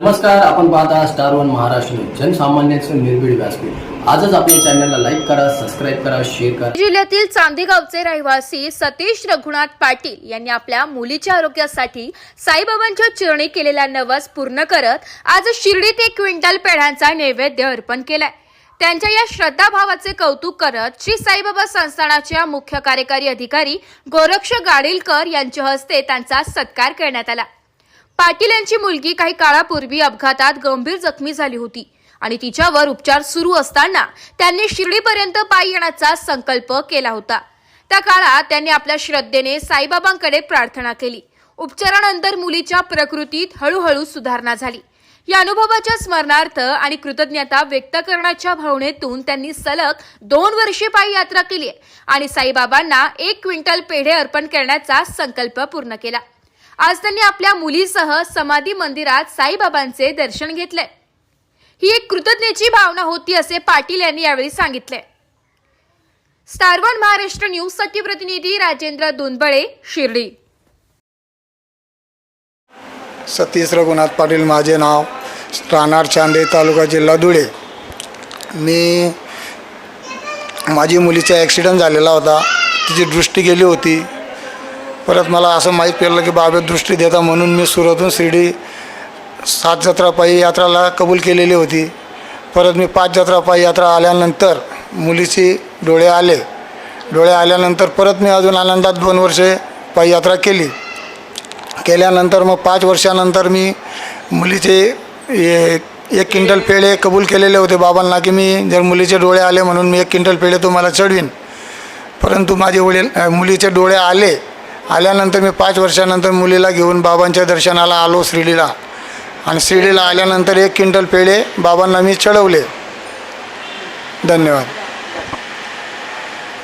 नमस्कार आपण पाहता स्टार वन महाराष्ट्र जनसामान्यांचं निर्भीड व्यासपीठ. आजच आपल्या चॅनलला लाईक करा सबस्क्राईब करा शेअर करा. जिल्ह्यातील चांदेगावचे रहिवासी सतीश रघुनाथ पाटील यांनी आपल्या मुलीच्या आरोग्यासाठी साईबाबांच्या चिरणी केलेला नवस पूर्ण करत आज शिर्डीत एक क्विंटल पेढ्यांचा नैवेद्य अर्पण केलाय. त्यांच्या या श्रद्धाभावाचे कौतुक करत श्री साईबाबा संस्थानाच्या मुख्य कार्यकारी अधिकारी गोरक्ष गाडीलकर यांच्या हस्ते त्यांचा सत्कार करण्यात आला. पाटील यांची मुलगी काही काळापूर्वी अपघातात गंभीर जखमी झाली होती आणि तिच्यावर उपचार सुरू असताना त्यांनी शिर्डीपर्यंत पायी येण्याचा संकल्प केला होता. त्या काळात त्यांनी आपल्या श्रद्धेने साईबाबांकडे प्रार्थना केली. उपचारानंतर मुलीच्या प्रकृतीत हळूहळू सुधारणा झाली. या अनुभवाच्या स्मरणार्थ आणि कृतज्ञता व्यक्त करण्याच्या भावनेतून त्यांनी सलग दोन वर्षे पायी यात्रा केली आणि साईबाबांना एक क्विंटल पेढे अर्पण करण्याचा संकल्प पूर्ण केला. आज त्यांनी आपल्या मुलीसह समाधी मंदिरात साईबाबांचे दर्शन घेतले. ही एक कृतज्ञतेची भावना होती असे पाटील यांनी यावेळी सांगितले. स्टारवन महाराष्ट्र न्यूजसाठी प्रतिनिधी राजेंद्र दोनबळे शिर्डी. सतीश रघुनाथ पाटील माझे नाव. राहणार चांदे तालुका जिल्हा धुळे. मी माझी मुलीचा ॲक्सिडेंट झालेला होता. तिची दृष्टी गेली होती. परत मला असं माहीत पडलं की बाबेत दृष्टी देता म्हणून मी सुरतून शिर्डी सात जत्रा पायी यात्राला कबूल केलेली होती. परत मी पाच जत्रा पायी यात्रा आल्यानंतर मुलीची डोळे आले. डोळे आल्यानंतर परत मी अजून आनंदात दोन वर्षे पायी यात्रा केली. केल्यानंतर मग पाच वर्षानंतर मी मुलीचे ए- एक क्विंटल पेढे कबूल केलेले होते बाबांना की मी जर मुलीचे डोळे आले म्हणून मी एक क्विंटल पेढे तुम्हाला चढवीन. परंतु माझे वडील मुलीचे डोळे आले. आल्यानंतर मी पाच वर्षानंतर मुलीला घेऊन बाबांच्या दर्शनाला आलो शिर्डीला. आणि शिर्डीला आल्यानंतर एक क्विंटल पेढे बाबांना मी चढवले. धन्यवाद.